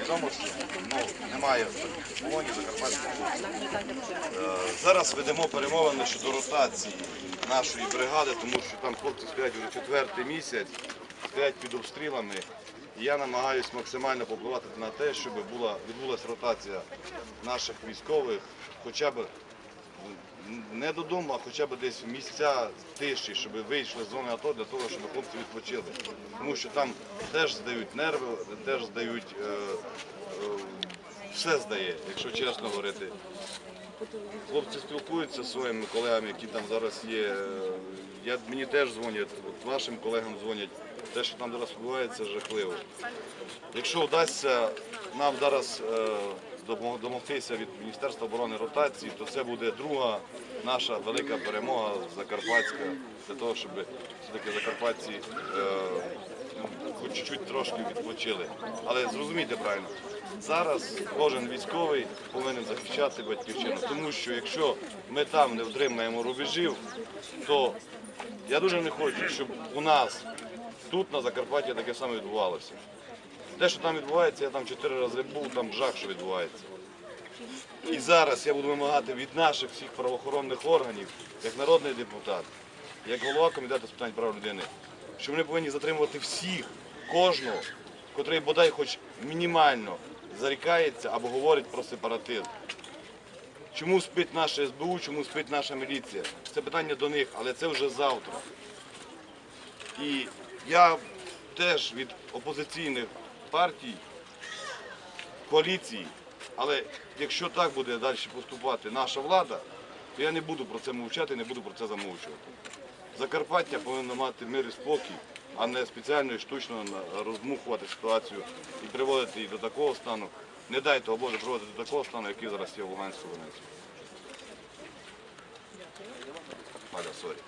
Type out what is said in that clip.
Відомо, що ну, немає полоні Закарпатської області. Е, Зараз ведемо перемовини щодо ротації нашої бригади, тому що там хлопці стоять вже четвертий місяць, стоять під обстрілами. Я намагаюся максимально попливати на те, щоб була, відбулася ротація наших військових, хоча б не додому, а хоча б десь в місця тиші, щоб вийшли з зони АТО для того, щоб хлопці відпочили. Тому що там теж здають нерви, теж здають, е, е, все здає, якщо чесно говорити. Хлопці спілкуються зі своїми колегами, які там зараз є. Я, мені теж дзвонять, от вашим колегам дзвонять. Те, що там зараз відбувається, жахливо. Якщо вдасться нам зараз е, домогтися від Міністерства оборони ротації, то це буде друга наша велика перемога Закарпатська для того, щоб все-таки закарпатці е, хоч чуть-чуть трошки відпочили. Але зрозумійте правильно, зараз кожен військовий повинен захищати батьківщину, тому що якщо ми там не втримаємо рубежів, то я дуже не хочу, щоб у нас тут на Закарпатті таке саме відбувалося. Те, що там відбувається, я там чотири рази був, там жах, що відбувається. І зараз я буду вимагати від наших всіх правоохоронних органів, як народний депутат, як голова комітету з питань прав людини, що вони повинні затримувати всіх, кожного, котрий бодай хоч мінімально зарікається або говорить про сепаратизм. Чому спить наша СБУ, чому спить наша міліція? Це питання до них, але це вже завтра. І я теж від опозиційних партій, коаліції, але якщо так буде далі поступати наша влада, то я не буду про це мовчати, не буду про це замовчувати. Закарпаття повинно мати мир і спокій, а не спеціально і штучно роздмухувати ситуацію і приводити її до такого стану. Не дай того Боже приводити до такого стану, який зараз є в Луганську Донецьку. Аля, сорі.